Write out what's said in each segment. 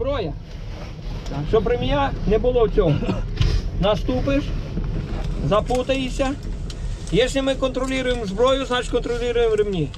зброя. Щоб ремня не було в цьому. Наступиш, запутаєшся. Якщо ми контролюємо зброю, значить контролюємо ремні.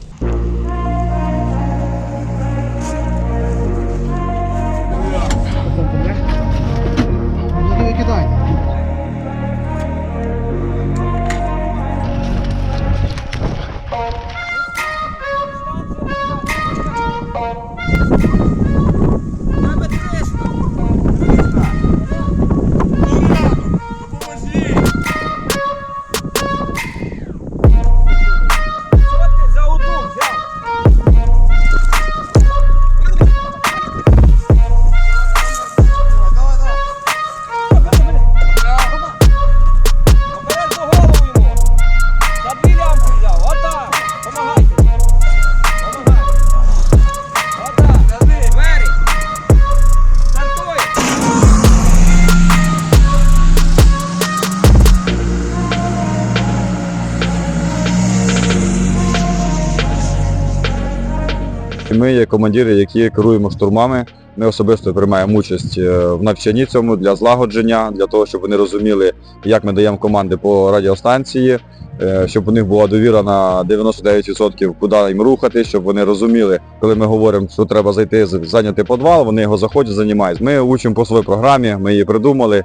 І Ми є командири, які керуємо штурмами. Ми особисто приймаємо участь е, в навчанні цьому для злагодження, для того, щоб вони розуміли, як ми даємо команди по радіостанції, е, щоб у них була довіра на 99%, куди їм рухати, щоб вони розуміли, коли ми говоримо, що треба зайти зайняти підвал, вони його заходять, займають. Ми учимо по своїй програмі, ми її придумали.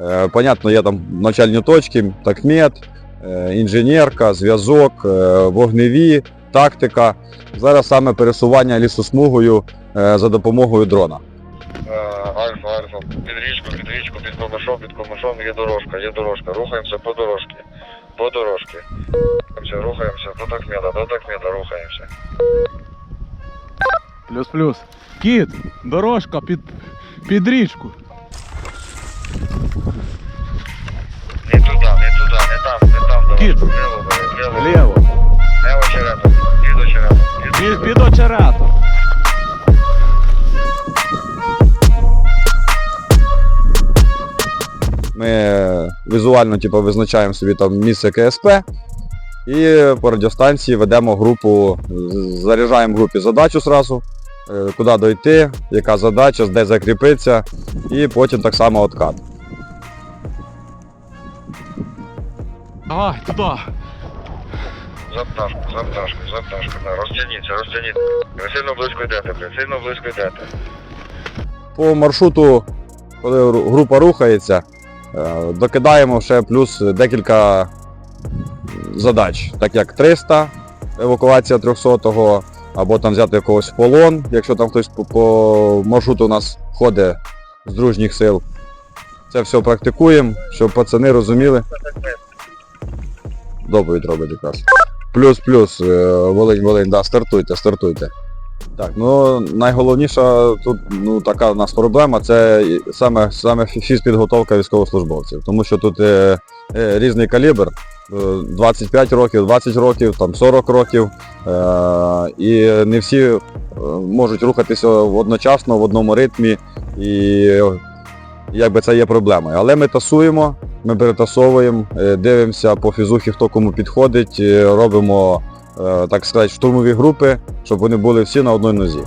Е, Понятно, є там навчальні точки, такмет, інженерка, зв'язок, вогневі, тактика. Зараз саме пересування лісосмугою е, за допомогою дрона. Е, Альфа, альфа, під річку, під річку, під комишом, під комишом є дорожка, є дорожка. Рухаємося по дорожці. По дорожці. Рухаємося, рухаємося, до такмеда, до такмеда рухаємося. Плюс-плюс. Кіт, дорожка під, під річку. Не туди, не туди, не там, не там дорожка. Кіт. Вліво, бери, вліво. Ми візуально типу, визначаємо собі там місце КСП і по радіостанції ведемо групу, заряджаємо групі задачу зразу, е, куди дойти, яка задача, де закріпитися, і потім так само откат. Давай, туди. За пташку, за пташку, за пташку. Да, розтягніться, розтягніться. Ви сильно близько йдете, блядь, сильно близько йдете. По маршруту, коли група рухається, е, докидаємо ще плюс декілька задач, так як 300, евакуація 300-го, або там взяти якогось в полон, якщо там хтось по, по маршруту у нас ходить з дружніх сил. Це все практикуємо, щоб пацани розуміли. Доповідь робить якраз. Плюс-плюс, е, Волинь, Волинь, да, стартуйте, стартуйте. Так, ну найголовніша тут ну, така у нас проблема це саме, саме фізпідготовка військовослужбовців. Тому що тут е, е, різний калібр, е, 25 років, 20 років, там 40 років. Е, і не всі е, можуть рухатися одночасно в одному ритмі. І е, якби це є проблемою. Але ми тасуємо, ми перетасовуємо, е, дивимося по фізухі, хто кому підходить, е, робимо, е, так сказати, штурмові групи, щоб вони були всі на одній нозі.